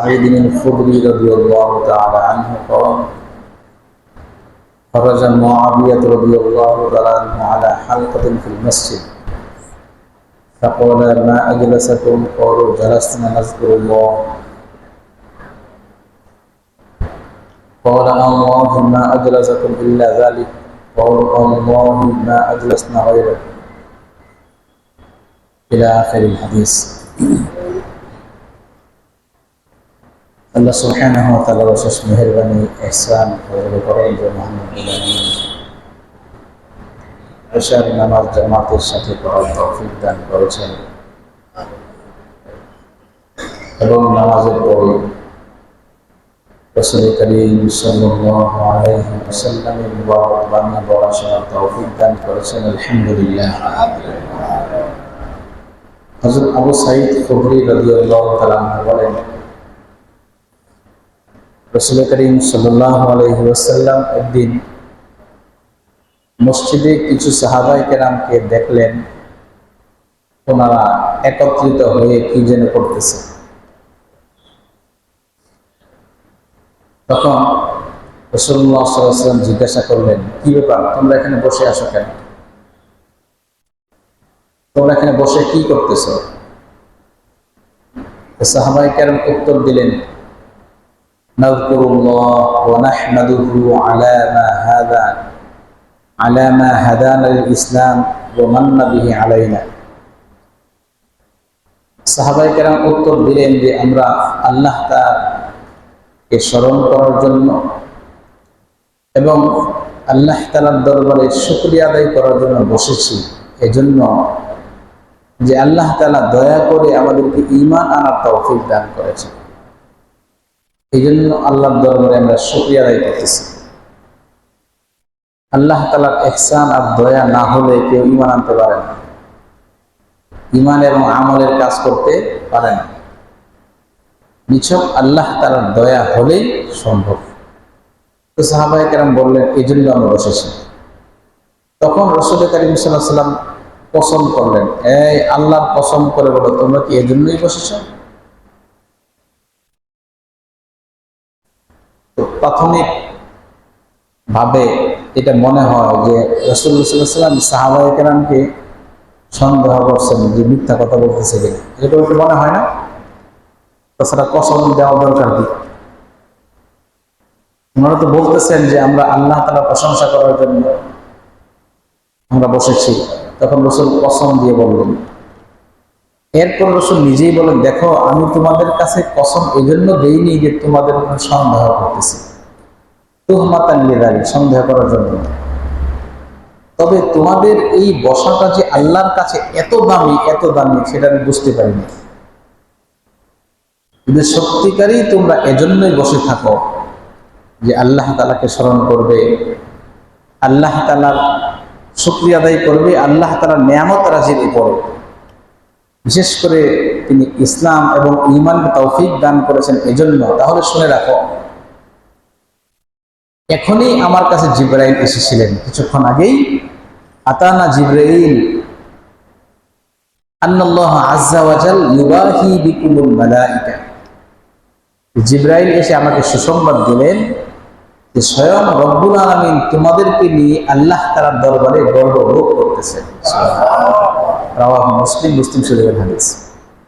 سعيد الخدري رضي الله تعالى عنه قال خرج معاوية رضي الله تعالى عنه على حلقة في المسجد. فقال ما أجلسكم قالوا جلسنا نذكر الله. قال الله ما أجلسكم إلا ذلك. قالوا الله ما أجلسنا غيره. إلى آخر الحديث. আল্লাহ সুবহানাহু ওয়া তাআলার অশেষ মেহেরবানি ইহসান ফজল করম যে মোহাম্মদ আশার নামাজ জামাতের সাথে পড়ার তৌফিক দান করেছেন এবং নামাজের পরে রসুল করিম সাল্লাল্লাহু আলাইহি ওয়াসাল্লামের মুবারক বাণী পড়া শোনার তৌফিক দান করেছেন আলহামদুলিল্লাহ হযরত আবু সাঈদ খুদরি রাদিয়াল্লাহু তাআলা বলেন রসুল করিম আলহিহাসাল্লাম একদিন মসজিদে কিছু সাহাবাই কেরামকে দেখলেন। ওনারা একত্রিত হয়ে কি যেন করতেছে। তখন রসুল্লাহ সাল্লাম জিজ্ঞাসা করলেন, কি ব্যাপার? তোমরা এখানে বসে আসো কেন? তোমরা এখানে বসে কি করতেছ? সাহাবাই কেরাম উত্তর দিলেন نذكر الله ونحمده على ما هذا على ما هدانا للإسلام ومن به علينا সাহাবাই কেরাম উত্তর দিলেন যে আমরা আল্লাহ কে স্মরণ করার জন্য এবং আল্লাহ তালার দরবারে শুক্রিয়া আদায় করার জন্য বসেছি এজন্য যে আল্লাহ তালা দয়া করে আমাদেরকে ইমান আনার তৌফিক দান করেছেন এই জন্য আল্লাহর দরবারে আমরা শুক্রিয়া আদায় করতেছি। আল্লাহ তালার এহসান আর দয়া না হলে কেউ ইমান আনতে পারে না। ইমান এবং আমলের কাজ করতে পারে না। নিছক আল্লাহ তালার দয়া হলেই সম্ভব। তো সাহাবাই কেরাম বললেন এই জন্য আমরা বসেছি। তখন রসুল করিম সাল্লাহ সাল্লাম পছন্দ করলেন, এই আল্লাহর পছন্দ করে বলো, তোমরা কি এই জন্যই বসেছো প্রাথমিক ভাবে এটা মনে হয় যে রসুল্লাহাম সাহাবাহামকে সন্দেহ করছেন যে মিথ্যা কথা বলতেছে এটা একটু মনে হয় না? তাছাড়া কসম দেওয়া দরকার কি? ওনারা তো বলতেছেন যে আমরা আল্লাহ তালা প্রশংসা করার জন্য আমরা বসেছি। তখন রসুল কসম দিয়ে বললেন এরপর রসুল নিজেই বলেন, দেখো, আমি তোমাদের কাছে কসম এই জন্য দেইনি যে তোমাদের সন্দেহ করতেছি। তুহমাতাল্লিদারি সন্দেহ করার জন্য তবে তোমাদের এই বসাটা যে আল্লাহর কাছে এত দামি এত দামি, সেটা আমি বুঝতে পারিনি। কিন্তু সত্যিকারই তোমরা এজন্যই বসে থাকো যে আল্লাহ তালাকে স্মরণ করবে, আল্লাহ তালার শুক্রিয়া আদায় করবে, আল্লাহ তালার নিয়ামত রাজির উপরে বিশেষ করে তিনি ইসলাম এবং ইমান তৌফিক দান করেছেন এজন্য, তাহলে শুনে রাখো। এখনই আমার কাছে জিব্রাইল এসেছিলেন কিছুক্ষণ আগেই। আতানা জিব্রাইল, আন্নাল্লাহ আজ্জা ওয়াজাল ইউবাহি বিকুমুল মালাইকা। জিব্রাইল এসে আমাকে সুসংবাদ দিলেন যে স্বয়ং রব্বুল আলমিন তোমাদেরকে নিয়ে আল্লাহ তালার দরবারে গর্ব ভোগ করতেছেন রাওয়াহ মুসলিম মুসলিম শরীফের হাদিস।